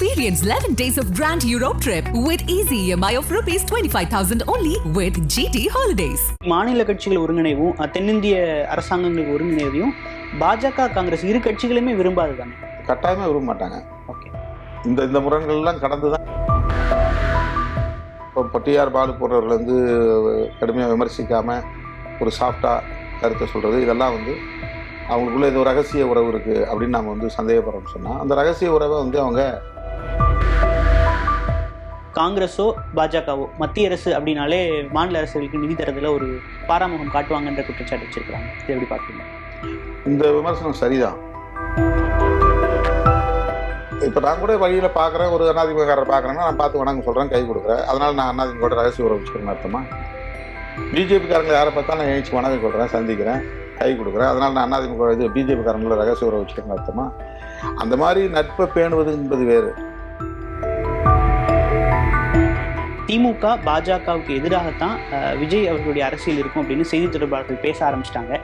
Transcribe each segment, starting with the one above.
Experience 11 days of Grand Europe trip with easy EMI of rupees 25,000 only with GT Holidays. மாநில கட்சிகள் ஒருங்கிணைவும் தென்னிந்திய அரசாங்கங்கள் ஒருங்கிணைவையும் பாஜக காங்கிரஸ் இரு கட்சிகளுமே விரும்பாது தானே கட்டாயமே விரும்ப மாட்டாங்க ஓகே. இந்த இந்த முரண்கள்லாம் கடந்து தான் இப்போ பட்டியார் பாலு போன்றவர்கள் வந்து கடுமையாக விமர்சிக்காமல் ஒரு சாஃப்டாக கருத்தை சொல்கிறது இதெல்லாம் வந்து அவங்களுக்குள்ள ஏதோ ரகசிய உறவு இருக்குது அப்படின்னு நம்ம வந்து சந்தேகப்படுறோம்னு சொன்னால் அந்த ரகசிய உறவை வந்து அவங்க காங்கிரஸோ பாஜகவோ மத்திய அரசு அப்படின்னாலே மாநில அரசுகளுக்கு நிதி தரதுல ஒரு பாராமுகம் காட்டுவாங்கன்ற குற்றச்சாட்டு வச்சிருக்கிறாங்க. இதை எப்படி பார்க்குறீங்க இந்த விமர்சனம் சரிதான். இப்போ நான் கூட வழியில் பார்க்குறேன் ஒரு அண்ணாதிமுகக்காரர் பார்க்குறேன்னா நான் பார்த்து வணக்கம் சொல்கிறேன் கை கொடுக்குறேன். அதனால் நான் அண்ணாதிமுக ரகசிய உறவு வச்சுக்கிறேன் அர்த்தமா? பிஜேபிக்காரங்களை யாரை பார்த்தா நான் எழுச்சி வணக்கம் சொல்கிறேன் சந்திக்கிறேன் கை கொடுக்குறேன். அதனால் நான் அண்ணாதிமுக இது பிஜேபிக்காரங்களோட ரகசிய உறவு வச்சுக்கிறேன் அர்த்தமா? அந்த மாதிரி நட்பை பேணுவது என்பது வேறு. திமுக பாஜகவுக்கு எதிராகத்தான் விஜய் அவர்களுடைய அரசியல் இருக்கும் அப்படின்னு செய்தி தொடர்பாளர்கள் பேச ஆரம்பிச்சிட்டாங்க.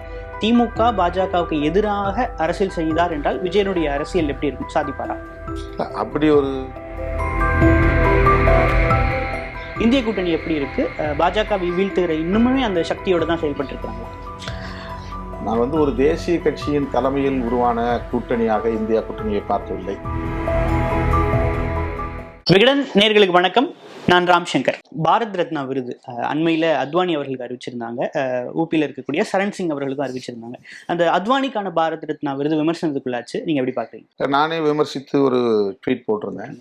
திமுக பாஜகவுக்கு எதிராக அரசியல் செய்தார் என்றால் விஜயனுடைய அரசியல் எப்படி இருக்கும்? சாதிப்பாரா? அப்படி ஒரு இந்திய கூட்டணி எப்படி இருக்கு? அஹ், பாஜகவை வீழ்த்துகிற இன்னுமே அந்த சக்தியோட தான் செயல்பட்டு இருக்காங்க நான் வந்து ஒரு தேசிய கட்சியின் தலைமையில் உருவான கூட்டணியாக இந்தியா கூட்டணியை பார்க்கவில்லை. விகடன் நேர்களுக்கு வணக்கம். நான் ராம் சங்கர். பாரத் ரத்னா விருது அண்மையில அத்வானி அவர்களுக்கு அறிவிச்சிருந்தாங்க. ஊபியில் இருக்கக்கூடிய சரண் சிங் அவர்களுக்கும் அறிவிச்சிருந்தாங்க. அந்த அத்வானிக்கான பாரத் ரத்னா விருது விமர்சனத்துக்குள்ளாச்சு. நீங்க எப்படி பாக்குறீங்க நானே விமர்சித்து ஒரு ட்வீட் போட்டிருந்தேன்.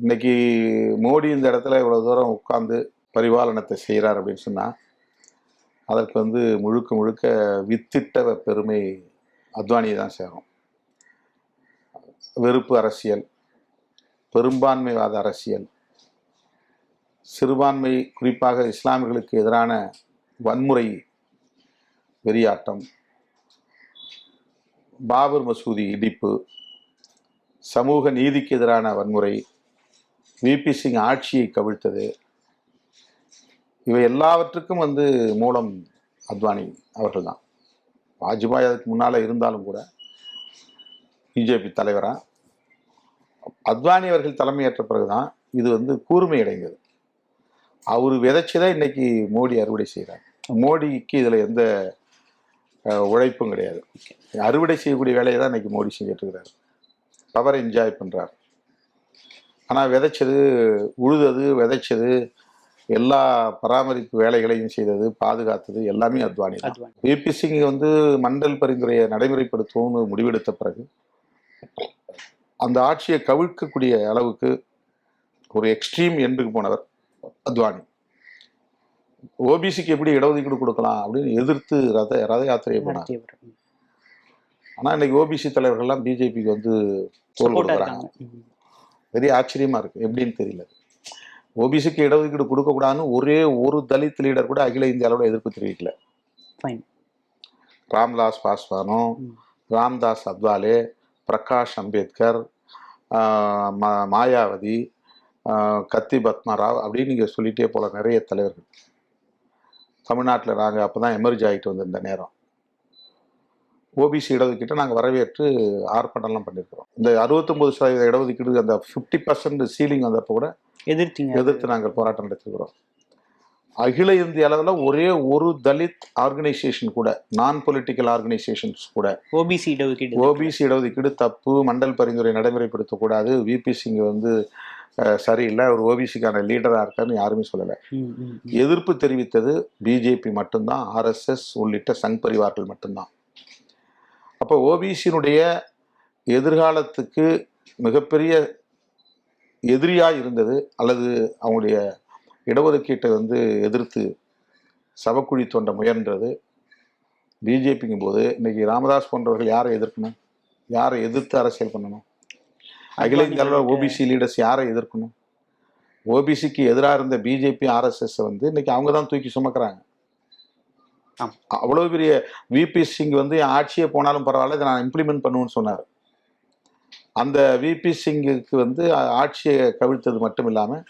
இன்னைக்கு மோடி இந்த இடத்துல இவ்வளவு தூரம் உட்கார்ந்து பரிபாலனத்தை செய்கிறார் அப்படின்னு சொன்னா அதற்கு வந்து முழுக்க முழுக்க வித்திட்ட பெருமை அத்வானியை தான் சேரும். வெறுப்பு அரசியல் பெரும்பான்மைவாத அரசியல் சிறுபான்மை குறிப்பாக இஸ்லாமியர்களுக்கு எதிரான வன்முறை வெறியாட்டம் பாபர் மசூதி இடிப்பு சமூக நீதிக்கு எதிரான வன்முறை விபி சிங் ஆட்சியை கவிழ்த்தது இவை எல்லாவற்றுக்கும் வந்து மூலம் அத்வானி அவர்கள் தான் வாஜ்பாய் அதுக்கு முன்னால் இருந்தாலும் கூட பிஜேபி தலைவராக அத்வானி அவர்கள் தலைமையேற்ற பிறகுதான் இது வந்து கூர்மை அடைந்தது. அவர் விதைச்சதை இன்னைக்கு மோடி அறுவடை செய்கிறார் மோடிக்கு இதில் எந்த உழைப்பும் கிடையாது. அறுவடை செய்யக்கூடிய வேலையை தான் இன்னைக்கு மோடி செஞ்சுட்டு இருக்கிறார் பவர் என்ஜாய் பண்ணுறார் ஆனால் விதைச்சது உழுதது விதைச்சது எல்லா பராமரிப்பு வேலைகளையும் செய்தது பாதுகாத்தது எல்லாமே அத்வானி. தான் விபி சிங் வந்து மண்டல் பரிந்துரையை நடைமுறைப்படுத்துவோம்னு முடிவெடுத்த பிறகு அந்த ஆட்சியை கவிழ்க்கக்கூடிய அளவுக்கு ஒரு எக்ஸ்ட்ரீம் எண்டுக்கு போனவர் அத்வானி. ஓபிசிக்கு எப்படி இடஒதுக்கீடு கொடுக்கலாம் அப்படின்னு எதிர்த்து ரத ரத யாத்திரையை போனார். ஆனால் இன்னைக்கு ஓபிசி தலைவர்கள்லாம் பிஜேபிக்கு வந்து தோல் கொடுக்குறாங்க. பெரிய ஆச்சரியமா இருக்கு. எப்படின்னு தெரியல. ஓபிசிக்கு இடஒதுக்கீடு கொடுக்கக்கூடாதுன்னு ஒரே ஒரு தலித் லீடர் கூட அகில இந்திய அளவில் எதிர்ப்பு தெரிவிக்கல. ராம்தாஸ் பாஸ்வானும். ராம்தாஸ் அத்வாலே பிரகாஷ் அம்பேத்கர் மாயாவதி கத்தி பத்மராவ் அப்படின்னு நீங்கள் சொல்லிட்டே போல நிறைய தலைவர்கள் தமிழ்நாட்டில் நாங்கள் அப்போ தான் எமர்ஜ் ஆகிட்டு வந்திருந்த நேரம் ஓபிசி இடஒதுக்கீட்டை நாங்கள் வரவேற்று ஆர்ப்பாட்டம்லாம் பண்ணியிருக்கிறோம் இந்த அறுபத்தொம்பது சதவீத இடஒதுக்கீடு அந்த ஃபிஃப்டி பர்சன்ட் சீலிங் வந்தப்போ கூட எதிர்த்தீங்க. எதிர்த்து நாங்கள் போராட்டம் நடத்திருக்கிறோம். அகில இந்திய அளவில் ஒரே ஒரு தலித் ஆர்கனைசேஷன் கூட நான் பொலிட்டிக்கல் ஆர்கனைசேஷன்ஸ் கூட ஓபிசி இடஒதுக்கீடு ஓபிசி இடஒதுக்கீடு தப்பு மண்டல் பரிந்துரை நடைமுறைப்படுத்தக்கூடாது விபி சிங் வந்து சரியில்லை அவர் ஓபிசிக்கான லீடராக இருக்காருன்னு யாருமே சொல்லலை. எதிர்ப்பு தெரிவித்தது பிஜேபி மட்டும்தான் ஆர்எஸ்எஸ் உள்ளிட்ட சங் பரிவார்கள் மட்டும்தான். அப்போ ஓபிசியினுடைய எதிர்காலத்துக்கு மிகப்பெரிய எதிரியாக இருந்தது அல்லது அவங்களுடைய இடஒதுக்கீட்டை வந்து எதிர்த்து சபக்குழி தோண்ட முயன்றது. பிஜேபிங்கும் போது இன்னைக்கு ராமதாஸ் போன்றவர்கள் யாரை எதிர்க்கணும்? யாரை எதிர்த்து அரசியல் பண்ணணும்? அகில இந்திய அளவில் ஓபிசி லீடர்ஸ் யாரை எதிர்க்கணும்? ஓபிசிக்கு எதிராக இருந்த பிஜேபி ஆர்எஸ்எஸ் வந்து இன்னைக்கு அவங்க தான் தூக்கி சுமக்கிறாங்க. ஆம். அவ்வளவு பெரிய விபி சிங் வந்து என் ஆட்சியே போனாலும் பரவாயில்ல இதை நான் இம்ப்ளிமெண்ட் பண்ணுவேன்னு சொன்னார். அந்த விபி சிங்குக்கு வந்து ஆட்சியை கவிழ்த்தது மட்டும் இல்லாமல்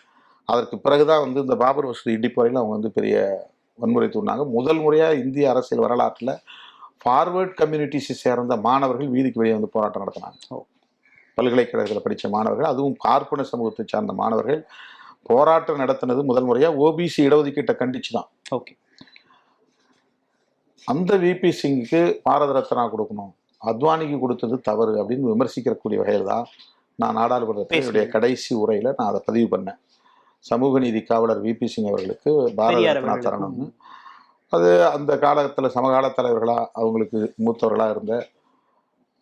அதற்கு பிறகுதான் வந்து இந்த பாபர் மசூதி இடிப்பு வரையில் அவங்க வந்து பெரிய வன்முறை தூண்டினாங்க. முதல் முறையாக இந்திய அரசியல் வரலாற்றில் ஃபார்வர்ட் கம்யூனிட்டிஸை சேர்ந்த மாணவர்கள் வீதிக்கு வெளியே வந்து போராட்டம் நடத்தினாங்க. பல்கலைக்கழகத்தில் படித்த மாணவர்கள் அதுவும் பார்ப்பன சமூகத்தை சார்ந்த மாணவர்கள் போராட்டம் நடத்தினது முதல் முறையாக ஓபிசி இடஒதுக்கீட்டை கண்டிச்சு தான் ஓகே. அந்த விபி சிங்குக்கு பாரத ரத்னா கொடுக்கணும். அத்வானிக்கு கொடுத்தது தவறு அப்படின்னு விமர்சிக்கக்கூடிய வகையில் தான் நான் நாடாளுமன்றத்தினுடைய கடைசி உரையில் நான் அதை பதிவு பண்ணேன். சமூக நீதி காவலர் விபி சிங் அவர்களுக்கு பாரத ரத்னா. தரணும்னு. அது அந்த காலத்தில் சமகால தலைவர்களாக அவங்களுக்கு மூத்தவர்களாக இருந்த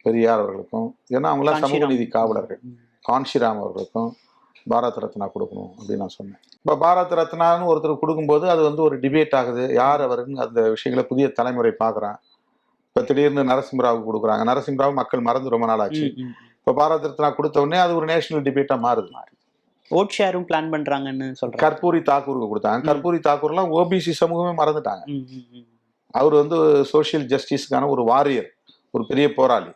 பெரியார் அவர்களுக்கும் ஏன்னா அவங்களாம் சமூக. நீதி காவலர்கள். காஞ்சிராம் அவர்களுக்கும் பாரத் ரத்னா கொடுக்கணும் அப்படின்னு நான் சொன்னேன். இப்போ பாரத் ரத்னான்னு ஒருத்தர் கொடுக்கும்போது அது வந்து ஒரு டிபேட் ஆகுது. யார் அவருன்னு அந்த விஷயங்களை புதிய தலைமுறை பார்க்குறான். இப்போ திடீர்னு நரசிம்மராவுக்கு கொடுக்குறாங்க. நரசிம்மராவ் மக்கள் மறந்து ரொம்ப நாள் ஆச்சு. இப்போ பாரத் ரத்னா கொடுத்த உடனே அது ஒரு நேஷனல் டிபேட்டாக மாறுது. ஓட் ஷேரும் பிளான் பண்றாங்கன்னு சொல்றாங்க. கற்பூரி தாக்கூருக்கு கொடுத்தாங்க. கற்பூரி தாக்கூர்லாம் ஓபிசி சமூகமே மறந்துட்டாங்க. அவர் வந்து சோஷியல் ஜஸ்டிஸ்க்கான ஒரு வாரியர் ஒரு பெரிய போராளி.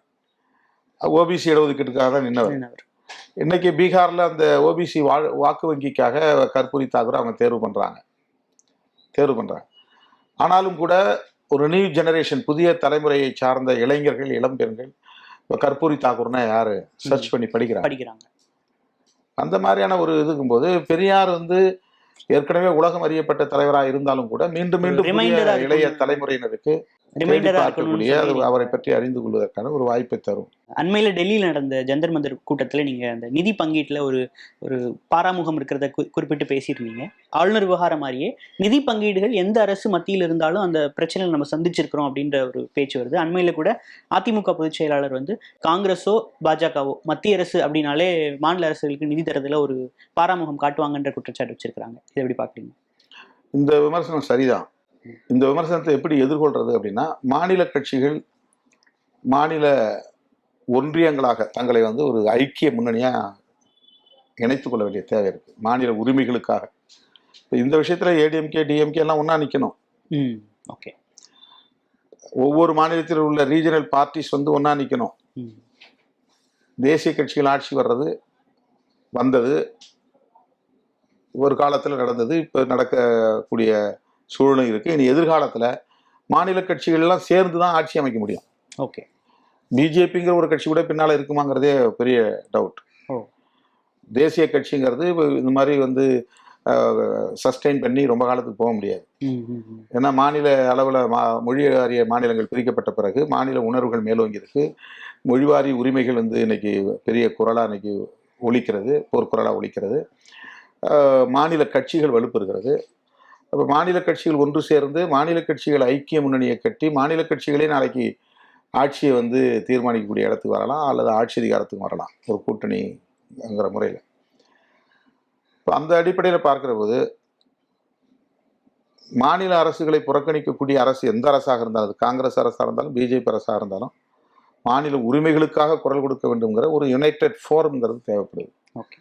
ஓபிசி இடஒதுக்கீட்டுக்காக தான் நின்னவர். இன்னைக்கு பீகார்ல அந்த ஓபிசி வாக்கு வங்கிக்காக கற்பூரி தாக்கூர் அவங்க தேர்வு பண்றாங்க. தேர்வு பண்றாங்க. ஆனாலும் கூட ஒரு நியூ ஜெனரேஷன் புதிய தலைமுறையை சார்ந்த இளைஞர்கள் இளம்பெண்கள் இப்போ கற்பூரி தாக்கூர்னா யாரு? சர்ச் பண்ணி படிக்கிறாங்க. படிக்கிறாங்க. அந்த மாதிரியான ஒரு இதுக்கும்போது பெரியார் வந்து ஏற்கனவே உலகம் அறியப்பட்ட தலைவராக இருந்தாலும் கூட மீண்டும் மீண்டும் இளைய. தலைமுறையினருக்கு அவரை பற்றி அறிந்து கொள்வதற்கான ஒரு வாய்ப்பை தரும். அண்மையில டெல்லியில நடந்த ஜந்தர் மந்தர் கூட்டத்துல நீங்க அந்த நிதி பங்கீட்டுல ஒரு ஒரு பாராமுகம் இருக்கிறத குறிப்பிட்டு பேசியிருந்தீங்க. ஆளுநர் விவகாரம் மாதிரியே நிதி பங்கீடுகள் எந்த அரசு மத்தியில் இருந்தாலும் அந்த பிரச்சனை நம்ம சந்திச்சிருக்கிறோம் அப்படின்ற ஒரு பேச்சு வருது. அண்மையில கூட அதிமுக பொதுச் செயலாளர் வந்து காங்கிரஸோ பாஜகவோ மத்திய அரசு அப்படின்னாலே மாநில அரசுகளுக்கு நிதி தரதுல ஒரு பாராமுகம் காட்டுவாங்கன்ற குற்றச்சாட்டு வச்சிருக்காங்க இதை எப்படி பாக்குறீங்க இந்த விமர்சனம் சரிதான். இந்த விமர்சனத்தை எப்படி எதிர்கொள்றது அப்படின்னா மாநில கட்சிகள் மாநில ஒன்றியங்களாக தங்களை வந்து ஒரு ஐக்கிய முன்னணியா இணைத்துக் கொள்ள வேண்டிய தேவை இருக்கு. மாநில உரிமைகளுக்காக. இப்ப இந்த விஷயத்துல ஏடிஎம்கே டிஎம்கே எல்லாம் ஒண்ணா நிக்கணும். ம் ஓகே. ஒவ்வொரு மாநிலத்தில் உள்ள ரீஜனல் பார்ட்டிஸ் வந்து ஒண்ணா நிக்கணும். ம். தேசிய கட்சிகள் ஆட்சி வர்றது வந்தது ஒரு காலத்தில் நடந்தது இப்போ நடக்கக்கூடிய சூழ்நிலை இருக்கு. இனி எதிர்காலத்தில் மாநில கட்சிகள் எல்லாம் சேர்ந்து தான் ஆட்சி அமைக்க முடியும். ஓகே. பிஜேபிங்கிற ஒரு கட்சி கூட பின்னால் இருக்குமாங்கிறதே பெரிய டவுட். ஓ. தேசிய கட்சிங்கிறது இப்ப இந்த மாதிரி வந்து சஸ்டெயின் பண்ணி ரொம்ப காலத்துக்கு போக முடியாது. ஏன்னா மாநில அளவில் மா மொழி வாரிய மாநிலங்கள் பிரிக்கப்பட்ட பிறகு மாநில உணர்வுகள் மேலோங்கி இருக்கு. மொழிவாரி உரிமைகள் வந்து இன்னைக்கு பெரிய குரலாக இன்னைக்கு ஒலிக்கிறது போர்க்குரலாக ஒலிக்கிறது. அஹ், மாநில கட்சிகள் வலுப்பெறுகிறது. அப்போ மாநில கட்சிகள் ஒன்று சேர்ந்து மாநில கட்சிகள் ஐக்கிய முன்னணியை கட்டி மாநில கட்சிகளே நாளைக்கு ஆட்சியை வந்து தீர்மானிக்கக்கூடிய இடத்துக்கு வரலாம் அல்லது ஆட்சி அதிகாரத்துக்கு வரலாம் ஒரு கூட்டணிங்கிற முறையில். இப்போ அந்த அடிப்படையில் பார்க்குற போது மாநில அரசுகளை புறக்கணிக்கக்கூடிய அரசு எந்த அரசாக இருந்தாலும் அது காங்கிரஸ் அரசாக இருந்தாலும் பிஜேபி அரசாக இருந்தாலும் மாநில உரிமைகளுக்காக குரல் கொடுக்க வேண்டும்ங்கிற ஒரு யுனைடெட் ஃபோரம்ங்கிறது தேவைப்படுது. ஓகே.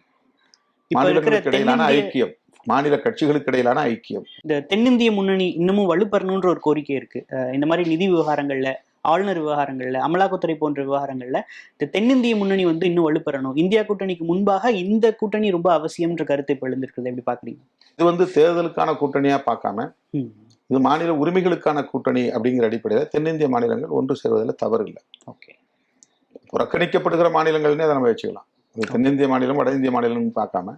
மாநிலங்களுக்கு இடையிலான ஐக்கியம். மாநில கட்சிகளுக்கு இடையிலான ஐக்கியம். இந்த தென்னிந்திய முன்னணி இன்னமும் வலுப்பெறணுன்ற ஒரு கோரிக்கை இருக்கு. இந்த மாதிரி நிதி விவகாரங்கள்ல ஆளுநர் விவகாரங்கள்ல அமலாக்கத்துறை போன்ற விவகாரங்கள்ல இந்த தென்னிந்திய முன்னணி வந்து இன்னும் வலுப்பெறணும். இந்தியா கூட்டணிக்கு முன்பாக இந்த கூட்டணி ரொம்ப அவசியம்ன்ற கருத்தை இப்போ எழுந்திருக்கிறது. எப்படி பாக்குறீங்க? இது வந்து தேர்தலுக்கான கூட்டணியா பார்க்காம இது மாநில உரிமைகளுக்கான கூட்டணி அப்படிங்கிற அடிப்படையில் தென்னிந்திய மாநிலங்கள் ஒன்று சேருவதில் தவறு இல்லை ஓகே. புறக்கணிக்கப்படுகிற மாநிலங்கள்னே அதை நம்ம வச்சுக்கலாம். தென்னிந்திய மாநிலம் வட இந்திய மாநிலம்னு பார்க்காம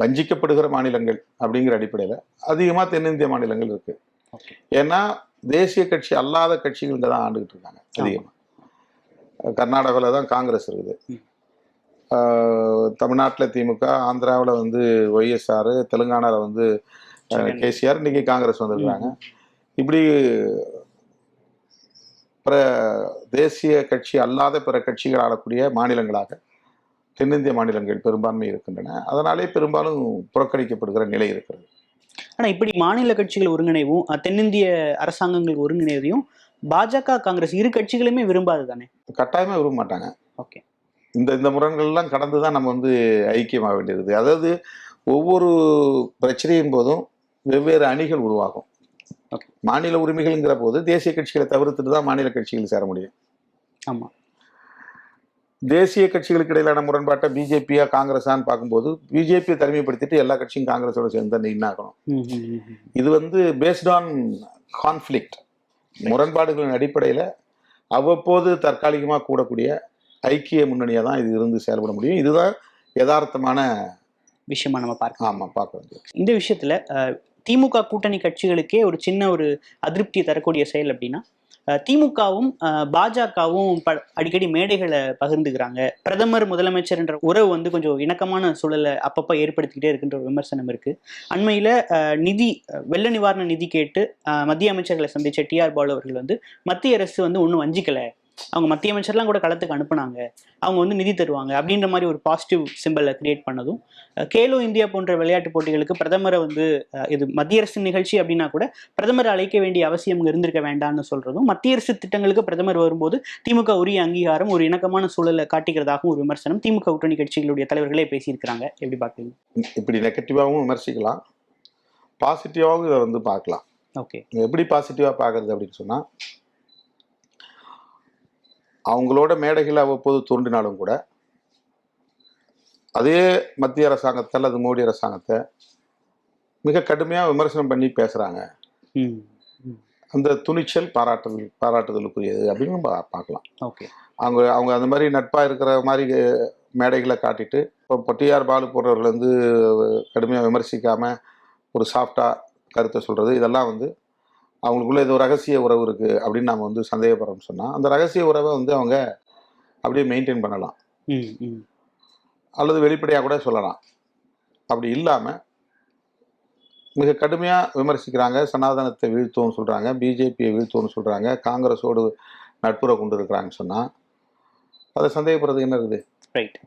வஞ்சிக்கப்படுகிற மாநிலங்கள் அப்படிங்கிற அடிப்படையில் அதிகமாக தென்னிந்திய மாநிலங்கள் இருக்கு. ஏன்னா தேசிய கட்சி அல்லாத கட்சிகள் இங்கே தான் ஆண்டுகிட்டு இருக்காங்க அதிகமாக கர்நாடகாவில் தான் காங்கிரஸ் இருக்குது. தமிழ்நாட்டில் திமுக ஆந்திராவில் வந்து ஒய்எஸ்ஆர் தெலுங்கானாவில் வந்து. கேசிஆர் இன்னைக்கு காங்கிரஸ் வந்திருக்காங்க இப்படி பிற தேசிய கட்சி அல்லாத பிற கட்சிகள் ஆளக்கூடிய மாநிலங்களாக தென்னிந்திய மாநிலங்கள் பெரும்பான்மை இருக்கின்றன. அதனாலே பெரும்பாலும் புறக்கணிக்கப்படுகிற நிலை இருக்கிறது. ஆனா இப்படி மாநில கட்சிகள் ஒருங்கிணைவும் தென்னிந்திய அரசாங்கங்கள் ஒருங்கிணைவையும் பாஜக காங்கிரஸ் இரு கட்சிகளுமே விரும்பாது தானே? கட்டாயமாக விரும்ப மாட்டாங்க. ஓகே. இந்த இந்த முரண்கள்லாம் கடந்து தான் நம்ம வந்து ஐக்கியமாக வேண்டியிருக்குது. அதாவது ஒவ்வொரு பிரச்சனையின் போதும் வெவ்வேறு அணிகள் உருவாகும். மாநில உரிமைகள்ங்கிற போது தேசிய கட்சிகளை தவிர்த்துட்டு தான் மாநில கட்சிகள் சேர முடியும். ஆமா. தேசிய கட்சிகளுக்கு இடையிலான முரண்பாட்டை பிஜேபியா காங்கிரஸான்னு பார்க்கும்போது பிஜேபியை தனிமைப்படுத்திட்டு எல்லா கட்சியும் காங்கிரஸோட சேர்ந்து தான் இன்னாக்கணும் ம் ம் ம் ம். இது வந்து பேஸ்ட் ஆன் கான்ஃப்ளிக்ட் முரண்பாடுகளின் அடிப்படையில் அவ்வப்போது தற்காலிகமாக கூடக்கூடிய ஐக்கிய முன்னணியாக தான் இது இருந்து செயல்பட முடியும். இதுதான் யதார்த்தமான விஷயமா நம்ம பார்க்கலாம். ஆமாம் பார்க்க வேண்டியது. இந்த விஷயத்துல திமுக கூட்டணி கட்சிகளுக்கே ஒரு சின்ன ஒரு அதிருப்தி தரக்கூடிய செயல் அப்படின்னா திமுகவும் பாஜகவும் ப அடிக்கடி மேடைகளை பகிர்ந்துக்கிறாங்க. பிரதமர் முதலமைச்சர் என்ற உறவு வந்து கொஞ்சம் இணக்கமான சூழலை அப்பப்போ ஏற்படுத்திக்கிட்டே இருக்கின்ற ஒரு விமர்சனம் இருக்கு. அண்மையில நிதி வெள்ள நிவாரண நிதி கேட்டு மத்திய அமைச்சர்களை சந்திச்ச டிஆர் பாலு அவர்கள் வந்து மத்திய அரசு வந்து ஒன்றும் வஞ்சிக்கல. அவங்க மத்திய அமைச்சர்லாம் கூட களத்துக்கு அனுப்புனாங்க. அவங்க வந்து நிதி தருவாங்க. அப்படின்ற மாதிரி ஒரு பாசிட்டிவ் சிம்பிளை கிரியேட் பண்ணதும் கேலோ இந்தியா போன்ற விளையாட்டு போட்டிகளுக்கு பிரதமரை வந்து இது மத்திய அரசு நிகழ்ச்சி அப்படின்னா கூட பிரதமர் அழைக்க வேண்டிய அவசியம் இருந்திருக்க வேண்டாம்னு சொல்றதும் மத்திய அரசு திட்டங்களுக்கு பிரதமர் வரும்போது திமுக உரிய அங்கீகாரம் ஒரு இணக்கமான சூழலை காட்டுகிறதாகவும் ஒரு விமர்சனம் திமுக கூட்டணி கட்சிகளுடைய தலைவர்களே பேசியிருக்கிறாங்க. எப்படி பார்க்குறீங்க? இப்படி நெகட்டிவாகவும் விமர்சிக்கலாம். பாசிட்டிவாகவும் இதை வந்து பார்க்கலாம். ஓகே. எப்படி பாசிட்டிவாக பார்க்கறது அப்படின்னு சொன்னால் அவங்களோட மேடைகள் அவ்வப்போது தோன்றினாலும் கூட அதே மத்திய அரசாங்கத்தை அல்லது மோடி அரசாங்கத்தை மிக கடுமையாக விமர்சனம் பண்ணி பேசுகிறாங்க அந்த துணிச்சல் பாராட்டுதல் பாராட்டுதலுக்குரியது அப்படின்னு நம்ம பார்க்கலாம். ஓகே. அவங்க அவங்க அந்த மாதிரி நட்பாக இருக்கிற மாதிரி மேடைகளை காட்டிட்டு இப்போ பொட்டியார் பாலு போன்றவர்கள் வந்து கடுமையாக விமர்சிக்காமல் ஒரு சாஃப்டாக கருத்தை சொல்கிறது இதெல்லாம் வந்து அவங்களுக்குள்ள ஏதோ ரகசிய உறவு இருக்குது அப்படின்னு நம்ம வந்து சந்தேகப்படுறோம்னு சொன்னால் அந்த ரகசிய உறவை வந்து அவங்க அப்படியே மெயின்டைன் பண்ணலாம். ம் ம். அல்லது வெளிப்படையாக கூட சொல்லலாம். அப்படி இல்லாமல் மிக கடுமையாக விமர்சிக்கிறாங்க சனாதனத்தை வீழ்த்துவோம்னு சொல்கிறாங்க பிஜேபியை வீழ்த்துவோம்னு சொல்கிறாங்க காங்கிரஸோடு நட்புற கொண்டு இருக்கிறாங்கன்னு சொன்னால் அதை சந்தேகப்படுறதுக்கு என்ன இருக்குது? ரைட்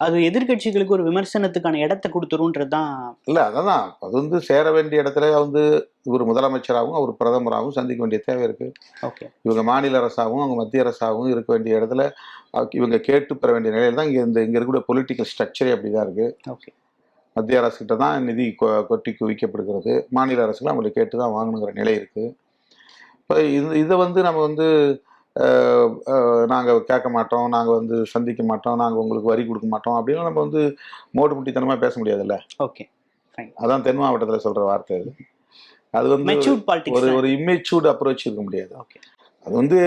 அது எதிர்க்கட்சிகளுக்கு ஒரு விமர்சனத்துக்கான இடத்தை கொடுத்துருன்றது தான் இல்லை அதான் அது வந்து சேர வேண்டிய இடத்துல வந்து இவர் முதலமைச்சராகவும் அவர் பிரதமராகவும் சந்திக்க வேண்டிய தேவை இருக்குது ஓகே. இவங்க மாநில அரசாகவும் அவங்க மத்திய அரசாகவும் இருக்க வேண்டிய இடத்துல இவங்க கேட்டு பெற வேண்டிய நிலையில் தான் இங்கே இந்த இங்கே இருக்கக்கூடிய பொலிட்டிக்கல் ஸ்ட்ரக்சரே அப்படி தான் இருக்குது ஓகே. மத்திய அரசுகிட்ட தான் நிதி கொட்டி குவிக்கப்படுகிறது. மாநில அரசுகள் அவங்களை கேட்டு தான் வாங்கணுங்கிற நிலை இருக்குது இப்போ இது இதை வந்து நம்ம வந்து நாங்கள் கேட்க மாட்டோம் நாங்கள் வந்து சந்திக்க மாட்டோம் நாங்கள் உங்களுக்கு வரி கொடுக்க மாட்டோம் அப்படின்னு நம்ம வந்து மோடு முட்டித்தனமாக பேச முடியாதுல்ல? ஓகே அதான் தென் மாவட்டத்தில் சொல்கிற வார்த்தை அது. அது வந்து ஒரு ஒரு இம்மெச்சூர்ட் அப்ரோச் இருக்க முடியாது. ஓகே அது வந்து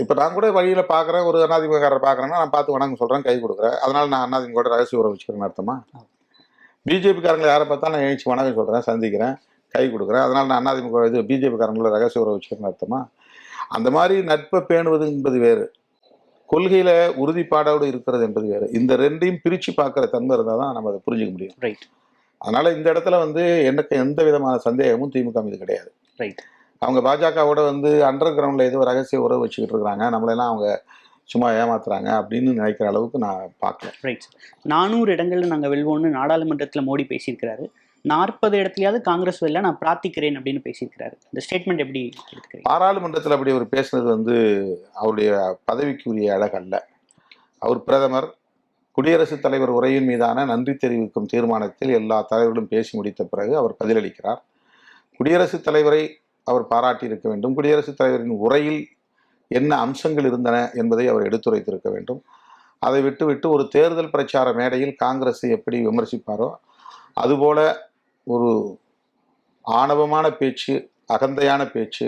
இப்ப நான் கூட வழியில பாக்குறேன் ஒரு அண்ணாதிமுகக்காரர் பாக்குறேன்னா நான் பார்த்து வணக்கம் சொல்றேன் கை கொடுக்குறேன். அதனால நான் அண்ணாதிமுக ரகசிய உறவு வச்சுக்கிறேன்னு அர்த்தமா? பிஜேபி காரங்களை யாரை பார்த்தா நான் எழுச்சி வணக்கம் சொல்றேன் சந்திக்கிறேன் கை கொடுக்குறேன். அதனால நான் அண்ணாதிமுக இது பிஜேபி காரங்களோட ரகசிய உறவு வச்சுக்கிறேன்னு அர்த்தமா? அந்த மாதிரி நட்பை பேணுவது என்பது வேறு. கொள்கையில உறுதிப்பாடோடு இருக்கிறது என்பது வேறு. இந்த ரெண்டையும் பிரிச்சு பார்க்குற தன்மை இருந்தால் தான் நம்ம அதை புரிஞ்சுக்க முடியும். ரைட் அதனால இந்த இடத்துல வந்து எனக்கு எந்த விதமான சந்தேகமும் திமுக மீது கிடையாது. ரைட் அவங்க பாஜகவோட வந்து அண்டர் கிரவுண்டில் ஏதோ ரகசிய உறவு வச்சுக்கிட்டு இருக்கிறாங்க. நம்மளெல்லாம் அவங்க சும்மா ஏமாத்துறாங்க அப்படின்னு நினைக்கிற அளவுக்கு நான் பார்க்கல. ரைட் நானூறு இடங்கள்ல நாங்க வெல்வோம்னு நாடாளுமன்றத்துல மோடி பேசியிருக்கிறாரு. நாற்பது இடத்துலயாவது காங்கிரஸ் வெளில நான் பிரார்த்திக்கிறேன் அப்படின்னு பேசியிருக்கிறாரு. இந்த ஸ்டேட்மெண்ட் எப்படி பாராளுமன்றத்தில் அப்படி அவர் பேசுனது வந்து அவருடைய பதவிக்குரிய அழகல்ல அவர் பிரதமர் குடியரசுத் தலைவர் உரையின் மீதான நன்றி தெரிவிக்கும் தீர்மானத்தில் எல்லா தலைவர்களும் பேசி முடித்த பிறகு அவர் பதிலளிக்கிறார். குடியரசுத் தலைவரை அவர் பாராட்டி இருக்க வேண்டும். குடியரசுத் தலைவரின் உரையில் என்ன அம்சங்கள் இருந்தன என்பதை அவர் எடுத்துரைத்திருக்க வேண்டும். அதை விட்டுவிட்டு ஒரு தேர்தல் பிரச்சார மேடையில் காங்கிரஸை எப்படி விமர்சிப்பாரோ அதுபோல ஒரு ஆணவமான பேச்சு அகந்தையான பேச்சு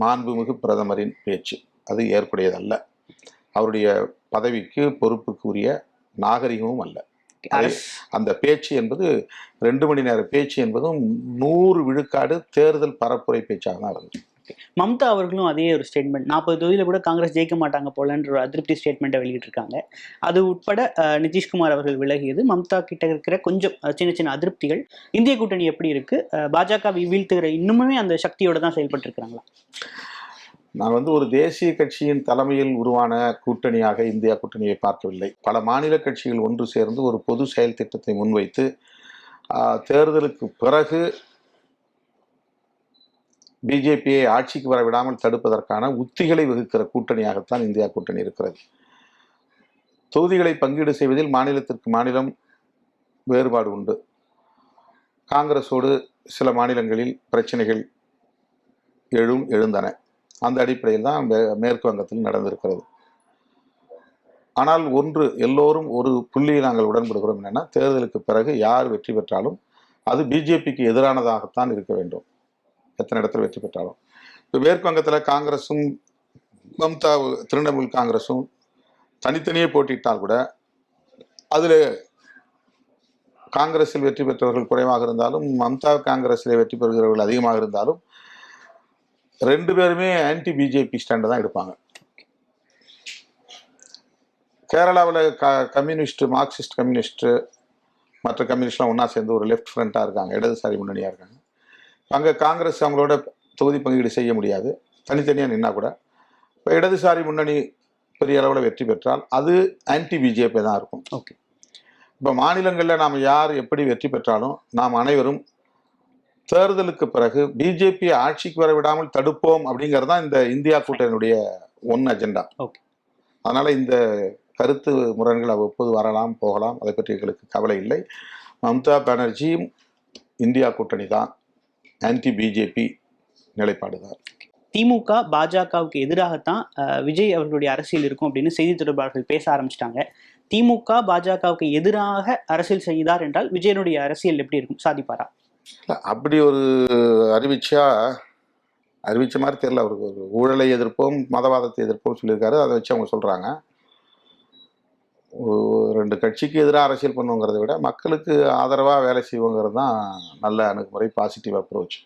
மாண்புமிகு பிரதமரின் பேச்சு. அது ஏற்புடையதல்ல. அவருடைய பதவிக்கு பொறுப்புக்கு உரிய நாகரிகமும் அல்ல. அந்த பேச்சு என்பது ரெண்டு மணி நேர பேச்சு என்பதும் நூறு விழுக்காடு தேர்தல் பரப்புரை பேச்சாக தான் இருந்தது. மம்தா அவர்களும் அதே ஒரு ஸ்டேட்மெண்ட் நாற்பது தொகுதியில் கூட காங்கிரஸ் ஜெயிக்க மாட்டாங்க போலன்ற ஒரு அதிருப்தி ஸ்டேட்மெண்ட்டை வெளியிட்டிருக்காங்க. அது உட்பட நிதிஷ்குமார் அவர்கள் விலகியது. மம்தா கிட்ட இருக்கிற கொஞ்சம் சின்ன சின்ன அதிருப்திகள். இந்திய கூட்டணி எப்படி இருக்கு? பாஜக வீழ்த்துகிற இன்னுமே அந்த சக்தியோட தான் செயல்பட்டு இருக்காங்களா நான் வந்து ஒரு தேசிய கட்சியின் தலைமையில் உருவான கூட்டணியாக இந்தியா கூட்டணியை பார்க்கவில்லை. பல மாநில கட்சிகள் ஒன்று சேர்ந்து ஒரு பொது செயல் திட்டத்தை முன்வைத்து தேர்தலுக்கு பிறகு பிஜேபியை ஆட்சிக்கு வர விடாமல் தடுப்பதற்கான உத்திகளை வகுக்கிற கூட்டணியாகத்தான் இந்தியா கூட்டணி இருக்கிறது. தொகுதிகளை பங்கீடு செய்வதில் மாநிலத்திற்கு மாநிலம் வேறுபாடு உண்டு. காங்கிரஸோடு சில மாநிலங்களில் பிரச்சனைகள் எழும் எழுந்தன. அந்த அடிப்படையில் தான் மே- மேற்கு வங்கத்தில் நடந்திருக்கிறது. ஆனால் ஒன்று எல்லோரும் ஒரு புள்ளியில் நாங்கள் உடன்படுகிறோம். என்னென்னா தேர்தலுக்கு பிறகு யார் வெற்றி பெற்றாலும் அது பிஜேபிக்கு எதிரானதாகத்தான் இருக்க வேண்டும். எத்தனை இடத்துல வெற்றி பெற்றாலும். இப்போ மேற்கு வங்கத்தில் காங்கிரஸும் மம்தா திரிணாமுல் காங்கிரஸும் தனித்தனியே போட்டியிட்டால் கூட அதில் காங்கிரஸில் வெற்றி பெற்றவர்கள் குறைவாக இருந்தாலும் மம்தா காங்கிரஸில் வெற்றி பெறுகிறவர்கள் அதிகமாக இருந்தாலும் ரெண்டு பேருமே ஆன்டி பிஜேபி ஸ்டாண்டை தான் எடுப்பாங்க. கேரளாவில் க கம்யூனிஸ்ட் மார்க்சிஸ்ட் கம்யூனிஸ்ட் மற்ற கம்யூனிஸ்ட்லாம் ஒன்றா சேர்ந்து ஒரு லெஃப்ட் ஃப்ரண்ட்டாக இருக்காங்க இடதுசாரி முன்னணியாக இருக்காங்க. அங்கே காங்கிரஸ் அவங்களோட தொகுதி பங்கீடு செய்ய முடியாது. தனித்தனியாக நின்னா கூட. இப்போ இடதுசாரி முன்னணி பெரிய அளவில் வெற்றி பெற்றால் அது ஆன்டி பிஜேபி தான் இருக்கும். ஓகே இப்போ மாநிலங்களில் நாம் யார் எப்படி வெற்றி பெற்றாலும் நாம் அனைவரும் தேர்தலுக்கு பிறகு பிஜேபி ஆட்சிக்கு வர விடாமல் தடுப்போம் அப்படிங்கிறது தான் இந்த இந்தியா கூட்டணியுடைய ஒன் அஜெண்டா ஓகே அதனால இந்த கருத்து முரண்கள் அவ்வப்போது வரலாம் போகலாம். அதை பற்றி எங்களுக்கு கவலை இல்லை. மம்தா பானர்ஜியும் இந்தியா கூட்டணி தான். ஆன்டி பிஜேபி நிலைப்பாடு தான். திமுக பாஜகவுக்கு எதிராகத்தான் விஜய் அவர்களுடைய அரசியல் இருக்கும் அப்படின்னு செய்தி தொடர்பாளர்கள் பேச ஆரம்பிச்சிட்டாங்க. திமுக பாஜகவுக்கு எதிராக அரசியல் செய்தார் என்றால் விஜயனுடைய அரசியல் எப்படி இருக்கும்? சாதிப்பாரா? அப்படி ஒரு அறிவிச்சா அறிவிச்ச மாதிரி தெரியல. அவருக்கு ஒரு ஊழலை எதிர்ப்போம் மதவாதத்தை எதிர்ப்போம் சொல்லியிருக்காரு. அதை வச்சு அவங்க சொல்றாங்க. ஒரு ரெண்டு கட்சிக்கு எதிராக அரசியல் பண்ணுவோங்கிறத விட மக்களுக்கு ஆதரவாக வேலை செய்வோங்கிறது தான் நல்ல அணுகுமுறை பாசிட்டிவ் அப்ரோச்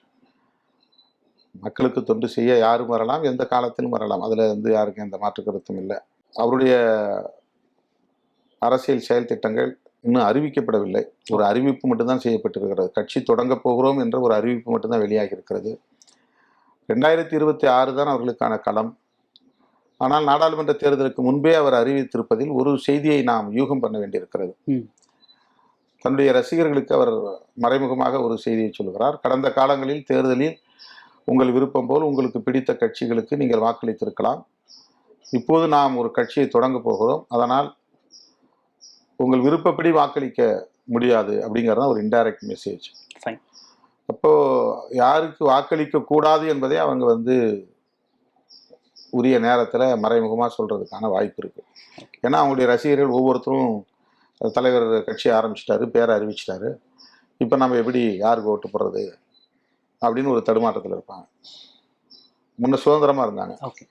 மக்களுக்கு தொண்டு செய்ய யாரும் வரலாம் எந்த காலத்திலும் வரலாம். அதில் வந்து யாருக்கும் எந்த மாற்று கருத்தும் இல்லை. அவருடைய அரசியல் செயல் திட்டங்கள் இன்னும் அறிவிக்கப்படவில்லை. ஒரு அறிவிப்பு மட்டும்தான் செய்யப்பட்டிருக்கிறது. கட்சி தொடங்க போகிறோம் என்ற ஒரு அறிவிப்பு மட்டும்தான் வெளியாகி இருக்கிறது ரெண்டாயிரத்தி இருபத்தி ஆறு தான் அவர்களுக்கான களம். ஆனால் நாடாளுமன்ற தேர்தலுக்கு முன்பே அவர் அறிவித்திருப்பதில் ஒரு செய்தியை நாம் யூகம் பண்ண வேண்டியிருக்கிறது. தன்னுடைய ரசிகர்களுக்கு அவர் மறைமுகமாக ஒரு செய்தியை சொல்கிறார் கடந்த காலங்களில் தேர்தலில் உங்கள் விருப்பம் போல் உங்களுக்கு பிடித்த கட்சிகளுக்கு நீங்கள் வாக்களித்திருக்கலாம். இப்போது நாம் ஒரு கட்சியை தொடங்க போகிறோம். அதனால் உங்கள் விருப்பப்படி வாக்களிக்க முடியாது அப்படிங்கிறது தான் ஒரு இன்டைரக்ட் மெசேஜ் Fine. அப்போ யாருக்கு வாக்களிக்க கூடாது என்பதை அவங்க வந்து உரிய நேரத்தில் மறைமுகமாக சொல்றதுக்கான வாய்ப்பு இருக்கு. ஏன்னா அவங்களுடைய ரசிகர்கள் ஒவ்வொருத்தரும் தலைவர் கட்சி ஆரம்பிச்சிட்டாரு பேரை அறிவிச்சிட்டாரு. இப்போ நம்ம எப்படி யாருக்கு ஓட்டு போடுறது அப்படின்னு ஒரு தடுமாற்றத்தில் இருப்பாங்க. முன்ன சுதந்திரமா இருந்தாங்க. ஓகே.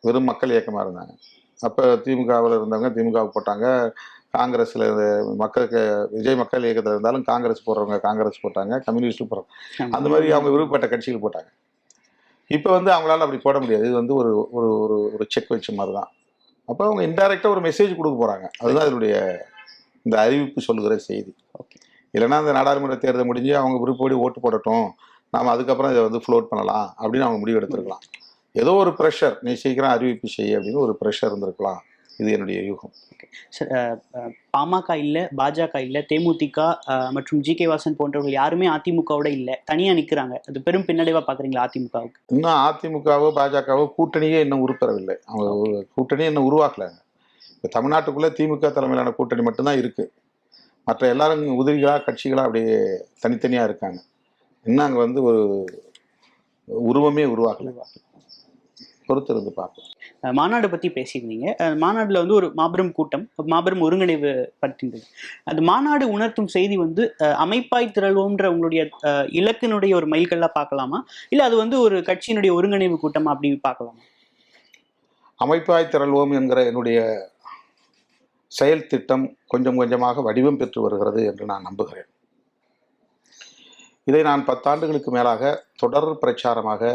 வெறும் மக்கள் இயக்கமாக இருந்தாங்க. அப்போ திமுகவில் இருந்தவங்க திமுக போட்டாங்க. காங்கிரஸில் மக்களுக்கு விஜய் மக்கள் இயக்கத்தில் இருந்தாலும் காங்கிரஸ் போடுறவங்க காங்கிரஸ் போட்டாங்க கம்யூனிஸ்ட் போடுறவங்க. அந்த மாதிரி அவங்க விருப்பப்பட்ட கட்சிகள் போட்டாங்க. இப்போ வந்து அவங்களால அப்படி போட முடியாது. இது வந்து ஒரு ஒரு ஒரு ஒரு செக் வச்ச மாதிரி தான் அப்போ அவங்க இன்டைரக்டாக ஒரு மெசேஜ் கொடுக்க போகிறாங்க அதுதான் இதனுடைய இந்த அறிவிப்பு சொல்லுகிற செய்தி. ஓகே இல்லைன்னா இந்த நாடாளுமன்ற தேர்தல் முடிஞ்சு அவங்க விருப்பப்படி ஓட்டு போடட்டும். நாம் அதுக்கப்புறம் இதை வந்து ஃப்ளோட் பண்ணலாம் அப்படின்னு அவங்க முடிவு எடுத்திருக்கலாம் ஏதோ ஒரு ப்ரெஷர் நீ சீக்கிரம் அறிவிப்பு செய்ய அப்படின்னு ஒரு ப்ரெஷர் இருந்திருக்கலாம். இது என்னுடைய யூகம். பாமக இல்ல பாஜக இல்ல தேமுதிக மற்றும் ஜி கே வாசன் போன்றவர்கள் யாருமே அதிமுகவோட இல்ல. தனியா நிக்கிறாங்க. அது பெரும் பின்னடைவா பாக்குறீங்களா அதிமுகவுக்கு? இன்னும் அதிமுகவோ பாஜகவோ கூட்டணியே இன்னும் உருப்பெறவில்லை. அவங்க கூட்டணியே இன்னும் உருவாக்கல இப்போ தமிழ்நாட்டுக்குள்ளே திமுக தலைமையிலான கூட்டணி மட்டும்தான் இருக்கு. மற்ற எல்லாரும் உதிரிகளா கட்சிகளா அப்படியே தனித்தனியாக இருக்காங்க. இன்னும் அங்கே வந்து ஒரு உருவமே உருவாக்கல. பொறுத்து இருந்து பார்ப்போம் மாநாடு பத்தி பேசியிருந்தீங்க. மாநாட்டில் மாநாடுல வந்து ஒரு மாபெரும் கூட்டம் மாபெரும் ஒருங்கிணைவு பற்றிருந்தது அந்த மாநாடு உணர்த்தும் செய்தி வந்து அமைப்பாய் திரள்வோன்ற உங்களுடைய இலக்கினுடைய ஒரு மைல்கல்லா பார்க்கலாமா? இல்ல அது வந்து ஒரு கட்சியினுடைய ஒருங்கிணைவு கூட்டம் அப்படி பார்க்கலாமா? அமைப்பாய் திரள்வோம் என்கிற என்னுடைய செயல் திட்டம் கொஞ்சம் கொஞ்சமாக வடிவம் பெற்று வருகிறது என்று நான் நம்புகிறேன். இதை நான் பத்தாண்டுகளுக்கு மேலாக தொடர் பிரச்சாரமாக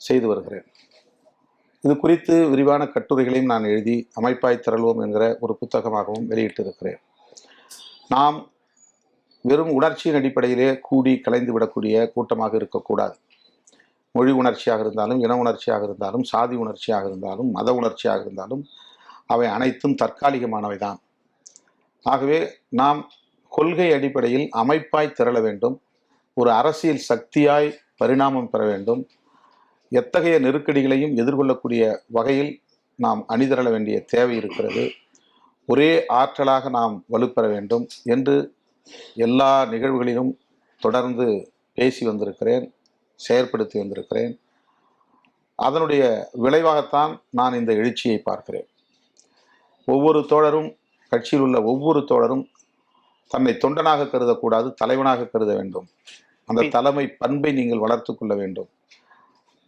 செய்து வருகிறேன். இது குறித்து விரிவான கட்டுரைகளையும் நான் எழுதி அமைப்பாய் திரள்வோம் என்கிற ஒரு புத்தகமாகவும் வெளியிட்டிருக்கிறேன். நாம் வெறும் உணர்ச்சியின் அடிப்படையிலே கூடி கலைந்து விடக்கூடிய கூட்டமாக இருக்கக்கூடாது. மொழி உணர்ச்சியாக இருந்தாலும் இன உணர்ச்சியாக இருந்தாலும் சாதி உணர்ச்சியாக இருந்தாலும் மத உணர்ச்சியாக இருந்தாலும் அவை அனைத்தும் தற்காலிகமானவை தான். ஆகவே நாம் கொள்கை அடிப்படையில் அமைப்பாய் திரள வேண்டும். ஒரு அரசியல் சக்தியாய் பரிணாமம் பெற வேண்டும். எத்தகைய நெருக்கடிகளையும் எதிர்கொள்ளக்கூடிய வகையில் நாம் அணிதிரள வேண்டிய தேவை இருக்கிறது. ஒரே ஆற்றலாக நாம் வலுப்பெற வேண்டும் என்று எல்லா நிகழ்வுகளிலும் தொடர்ந்து பேசி வந்திருக்கிறேன் செயற்படுத்தி வந்திருக்கிறேன். அதனுடைய விளைவாகத்தான் நான் இந்த எழுச்சியை பார்க்கிறேன். ஒவ்வொரு தோழரும் கட்சியில் உள்ள ஒவ்வொரு தோழரும் தன்னை தொண்டனாக கருதக்கூடாது தலைவனாக கருத வேண்டும். அந்த தலைமை பண்பை நீங்கள் வளர்த்து கொள்ள வேண்டும்.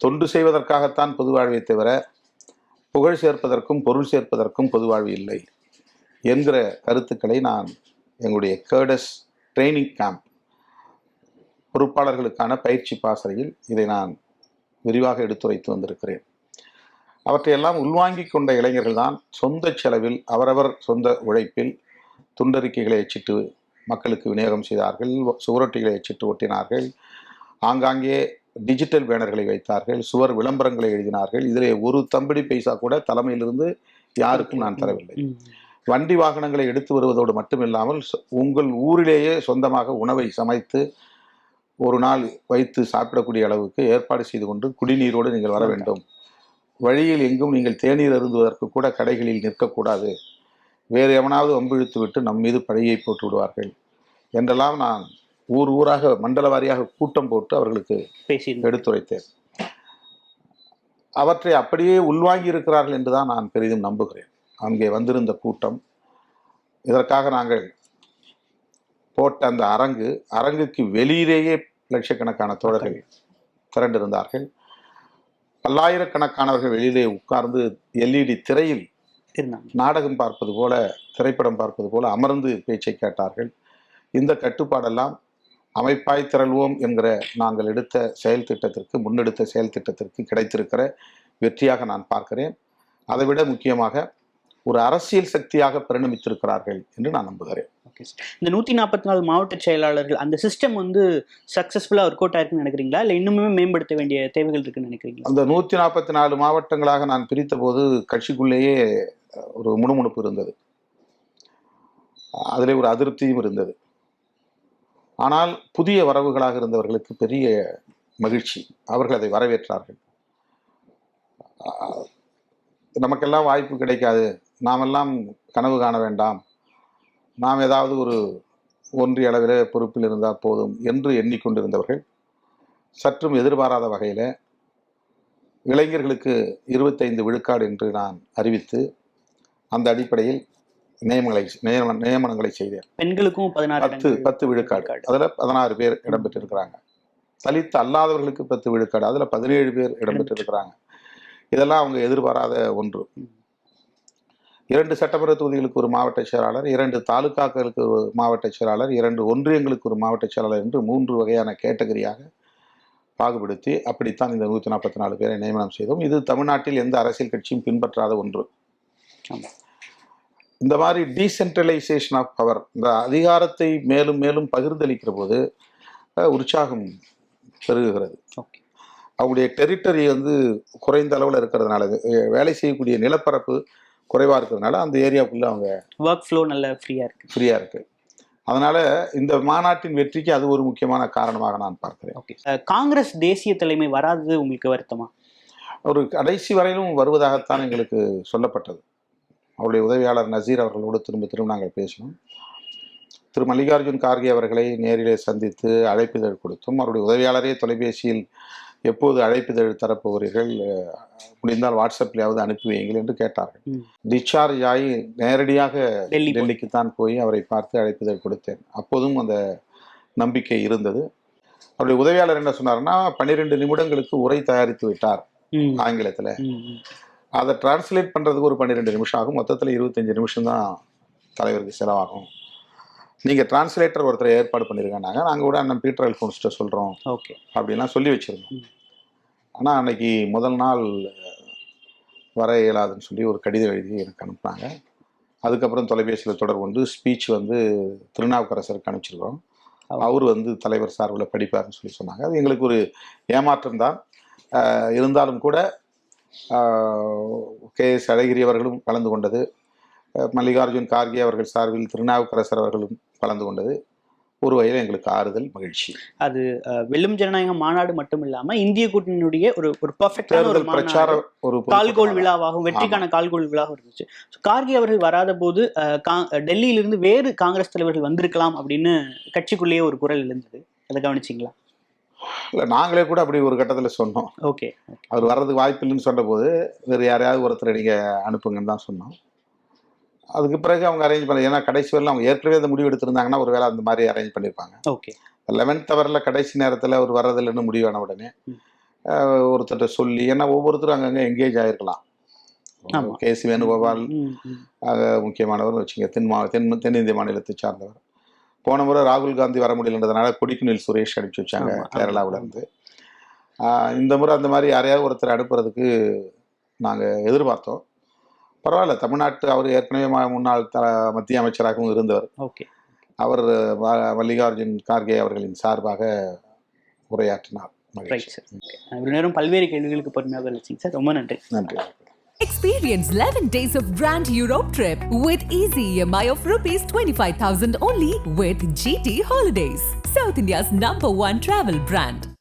தொண்டு செய்வதற்காகத்தான் பொது வாழ்வை தவிர புகழ் சேர்ப்பதற்கும் பொருள் சேர்ப்பதற்கும் பொது வாழ்வு இல்லை என்கிற கருத்துக்களை நான் எங்களுடைய கேர்டஸ் ட்ரைனிங் கேம்ப் பொறுப்பாளர்களுக்கான பயிற்சி பாசறையில் இதை நான் விரிவாக எடுத்துரைத்து வந்திருக்கிறேன். அவற்றையெல்லாம் உள்வாங்கி கொண்ட இளைஞர்கள் தான் சொந்த செலவில் அவரவர் சொந்த உழைப்பில் துண்டறிக்கைகளை அச்சிட்டு மக்களுக்கு விநியோகம் செய்தார்கள் சுவரொட்டிகளை அச்சிட்டு ஒட்டினார்கள். ஆங்காங்கே டிஜிட்டல் பேனர்களை வைத்தார்கள் சுவர் விளம்பரங்களை எழுதினார்கள். இதிலே ஒரு தம்படி பைசா கூட தலைமையிலிருந்து யாருக்கும் நான் தரவில்லை. வண்டி வாகனங்களை எடுத்து வருவதோடு மட்டுமில்லாமல் உங்கள் ஊரிலேயே சொந்தமாக உணவை சமைத்து ஒரு நாள் வைத்து சாப்பிடக்கூடிய அளவுக்கு ஏற்பாடு செய்து கொண்டு குடிநீரோடு நீங்கள் வர வேண்டும். வழியில் எங்கும் நீங்கள் தேநீர் அருந்துவதற்கு கூட கடைகளில் நிற்கக்கூடாது. வேறு எவனாவது வம்பிழுத்து விட்டு நம் மீது பழியை போட்டு விடுவார்கள். என்றெல்லாம் நான் ஊர் ஊராக மண்டல வாரியாக கூட்டம் போட்டு அவர்களுக்கு பேசியிருந்தோம். எடுத்துரைத்தேன். அவற்றை அப்படியே உள்வாங்கி இருக்கிறார்கள் என்றுதான் நான் பெரிதும் நம்புகிறேன். அங்கே வந்திருந்த கூட்டம் இதற்காக நாங்கள் போட்ட அந்த அரங்கு அரங்குக்கு வெளியிலேயே லட்சக்கணக்கான தோழர்கள் திரண்டிருந்தார்கள். பல்லாயிரக்கணக்கானவர்கள் வெளியிலே உட்கார்ந்து எல்இடி திரையில் நாடகம் பார்ப்பது போல திரைப்படம் பார்ப்பது போல அமர்ந்து பேச்சை கேட்டார்கள். இந்த கட்டுப்பாடெல்லாம் அமைப்பாய் திரள்வோம் என்கிற நாங்கள் எடுத்த செயல் திட்டத்திற்கு முன்னெடுத்த செயல் திட்டத்திற்கு கிடைத்திருக்கிற வெற்றியாக நான் பார்க்கிறேன். அதைவிட முக்கியமாக ஒரு அரசியல் சக்தியாக பரிணமித்திருக்கிறார்கள் என்று நான் நம்புகிறேன். ஓகே சார் இந்த நூற்றி நாற்பத்தி நாலு மாவட்ட செயலாளர்கள் அந்த சிஸ்டம் வந்து சக்ஸஸ்ஃபுல்லாக ஒர்க் அவுட் ஆயிருக்குன்னு நினைக்கிறீங்களா? இல்லை இன்னுமே மேம்படுத்த வேண்டிய தேவைகள் இருக்குன்னு நினைக்கிறீங்களா? அந்த நூற்றி நாற்பத்தி நாலு மாவட்டங்களாக நான் பிரித்த போது கட்சிக்குள்ளேயே ஒரு முணுமுணுப்பு இருந்தது. அதிலே ஒரு அதிருப்தியும் இருந்தது. ஆனால் புதிய வரவுகளாக இருந்தவர்களுக்கு பெரிய மகிழ்ச்சி. அவர்கள் அதை வரவேற்றார்கள். நமக்கெல்லாம் வாய்ப்பு கிடைக்காது. நாமெல்லாம் கனவு காண வேண்டாம். நாம் ஏதாவது ஒரு ஒன்றிய அளவில் பொறுப்பில் இருந்தால் போதும் என்று எண்ணிக்கொண்டிருந்தவர்கள் சற்றும் எதிர்பாராத வகையில் இளைஞர்களுக்கு இருபத்தைந்து விழுக்காடு என்று நான் அறிவித்து அந்த அடிப்படையில் நியமங்களை நியமன நியமனங்களை செய்தேன். பெண்களுக்கும் பதினாறு பத்து பத்து விழுக்காடு. அதுல பதினாறு பேர் இடம்பெற்றிருக்கிறாங்க. தலித் அல்லாதவர்களுக்கு பத்து விழுக்காடு. அதுல பதினேழு பேர் இடம்பெற்றிருக்கிறாங்க. இதெல்லாம் அவங்க எதிர்பாராத ஒன்று. இரண்டு சட்டமன்ற தொகுதிகளுக்கு ஒரு மாவட்ட செயலாளர் இரண்டு தாலுகாக்களுக்கு ஒரு மாவட்ட செயலாளர் இரண்டு ஒன்றியங்களுக்கு ஒரு மாவட்ட செயலாளர் என்று மூன்று வகையான கேட்டகரியாக பாகுபடுத்தி அப்படித்தான் இந்த நூற்றி நாற்பத்தி நாலு பேரை நியமனம் செய்தோம். இது தமிழ்நாட்டில் எந்த அரசியல் கட்சியும் பின்பற்றாத ஒன்று. இந்த மாதிரி டீசென்ட்ரலைசேஷன் ஆஃப் பவர் இந்த அதிகாரத்தை மேலும் மேலும் பகிர்ந்தளிக்கிற போது உற்சாகம் பெருகுகிறது. ஓகே அவங்களுடைய டெரிட்டரி வந்து குறைந்த அளவில் இருக்கிறதுனால வேலை செய்யக்கூடிய நிலப்பரப்பு குறைவாக இருக்கிறதுனால அந்த ஏரியாவுக்குள்ளே அவங்க ஒர்க் ஃப்ளோ நல்ல ஃப்ரீயாக இருக்கு. ஃப்ரீயாக இருக்கு. அதனால இந்த மாநாட்டின் வெற்றிக்கு அது ஒரு முக்கியமான காரணமாக நான் பார்க்கிறேன். ஓகே காங்கிரஸ் தேசிய தலைமை வராதது உங்களுக்கு வருத்தமா? ஒரு கடைசி வரையிலும் வருவதாகத்தான் எங்களுக்கு சொல்லப்பட்டது. அவருடைய உதவியாளர் நசீர் அவர்களோடு திரும்ப திரும்ப நாங்கள் பேசினோம் திரு மல்லிகார்ஜுன் கார்கே அவர்களை நேரிலே சந்தித்து அழைப்பிதழ் கொடுத்தோம் அவருடைய உதவியாளரே தொலைபேசியில் எப்போது அழைப்பிதழ் தரப்போகிறீர்கள் முடிந்தால் வாட்ஸ்அப்லையாவது அனுப்பி வையுங்கள் என்று கேட்டார்கள். டிஸ்சார்ஜ் ஆகி நேரடியாக. டெல்லிக்கு தான் போய் அவரை பார்த்து அழைப்பிதழ் கொடுத்தேன் அப்போதும் அந்த நம்பிக்கை இருந்தது அவருடைய உதவியாளர் என்ன சொன்னார்னா பன்னிரெண்டு நிமிடங்களுக்கு உரை தயாரித்து விட்டார் ஆங்கிலத்தில். அதை டிரான்ஸ்லேட் பண்ணுறதுக்கு ஒரு பன்னிரெண்டு நிமிஷம் ஆகும். மொத்தத்தில் இருபத்தஞ்சு நிமிஷம் தான் தலைவருக்கு செலவாகும். நீங்கள் டிரான்ஸ்லேட்டர் ஒருத்தரை ஏற்பாடு பண்ணியிருக்காங்க நாங்கள் கூட அண்ணன் பீட்டர் அல்ஃபோன்ஸ்ட்ட சொல்கிறோம் ஓகே. அப்படின்லாம் சொல்லி வச்சுருந்தோம். ஆனால் அன்னைக்கு முதல் நாள் வர இயலாதுன்னு சொல்லி ஒரு கடிதம் எழுதி எனக்கு அனுப்புனாங்க. அதுக்கப்புறம் தொலைபேசியில் தொடர்பு கொண்டு ஸ்பீச் வந்து திருநாவுக்கரசருக்கு அனுப்பிச்சிருக்கோம் அவர் வந்து தலைவர் சார்பில் படிப்பார்னு சொல்லி சொன்னாங்க. அது எங்களுக்கு ஒரு ஏமாற்றம் தான். இருந்தாலும் கூட கே எஸ் அழகிரி அவர்களும் கலந்து கொண்டது. மல்லிகார்ஜுன் கார்கே அவர்கள் சார்பில் திருநாவுக்கரசர் அவர்களும் கலந்து கொண்டது. ஒரு வகையில் எங்களுக்கு ஆறுதல் மகிழ்ச்சி. அது வெல்லும் ஜனநாயக மாநாடு மட்டும் இல்லாம இந்திய கூட்டணியுடைய ஒரு ஒரு பர்ஃபெக்டான ஒரு பிரச்சார ஒரு கால்கோள் விழாவாகவும் வெற்றிக்கான கால்கோள் விழாவும் இருந்துச்சு. கார்கே அவர்கள் வராத போது டெல்லியிலிருந்து வேறு காங்கிரஸ் தலைவர்கள் வந்திருக்கலாம் அப்படின்னு கட்சிக்குள்ளேயே ஒரு குரல் எழுந்தது. அதை கவனிச்சிங்களா? இல்லை நாங்களே கூட அப்படி ஒரு கட்டத்தில் சொன்னோம். ஓகே அவர் வர்றதுக்கு வாய்ப்பு இல்லைன்னு சொன்னபோது வேறு யாரையாவது ஒருத்தரை நீங்கள் அனுப்புங்கன்னு தான் சொன்னோம். அதுக்கு பிறகு அவங்க அரேஞ்ச் பண்ண ஏன்னா கடைசி வரல அவங்க ஏற்கனவே அந்த முடிவு எடுத்திருந்தாங்கன்னா ஒரு வேளை அந்த மாதிரி அரேஞ்ச் பண்ணியிருப்பாங்க ஓகே. லெவன்த் ஹவரில் கடைசி நேரத்தில் அவர் வர்றதில்லைன்னு முடிவான உடனே ஒருத்தர்கிட்ட சொல்லி ஏன்னா ஒவ்வொருத்தரும் அங்கங்கே எங்கேஜ் ஆகிருக்கலாம் ஆமா. கே சி வேணுகோபால் முக்கியமானவர் வச்சுங்க தென் மா தென் தென்னிந்திய மாநிலத்தை சார்ந்தவர். போன முறை ராகுல் காந்தி வர முடியலன்றதுனால கொடிக்குனில் சுரேஷ் அனுப்பிச்சு வச்சாங்க. கேரளாவுல இருந்து இந்த முறை அந்த மாதிரி யாரையாவது ஒருத்தர் அனுப்புறதுக்கு நாங்கள் எதிர்பார்த்தோம். பரவாயில்ல தமிழ்நாட்டு அவர் ஏற்கனவே முன்னாள் த மத்திய அமைச்சராகவும் இருந்தவர். ஓகே. அவர் மல்லிகார்ஜுன் கார்கே அவர்களின் சார்பாக உரையாற்றினார். இவ்வளவு நேரம் பல்வேறு கேள்விகளுக்கு பொறுமையாக சார் ரொம்ப நன்றி. நன்றி. Experience 11 days of Grand Europe trip with easy EMI of rupees 25,000 only with GT Holidays, South India's number one travel brand.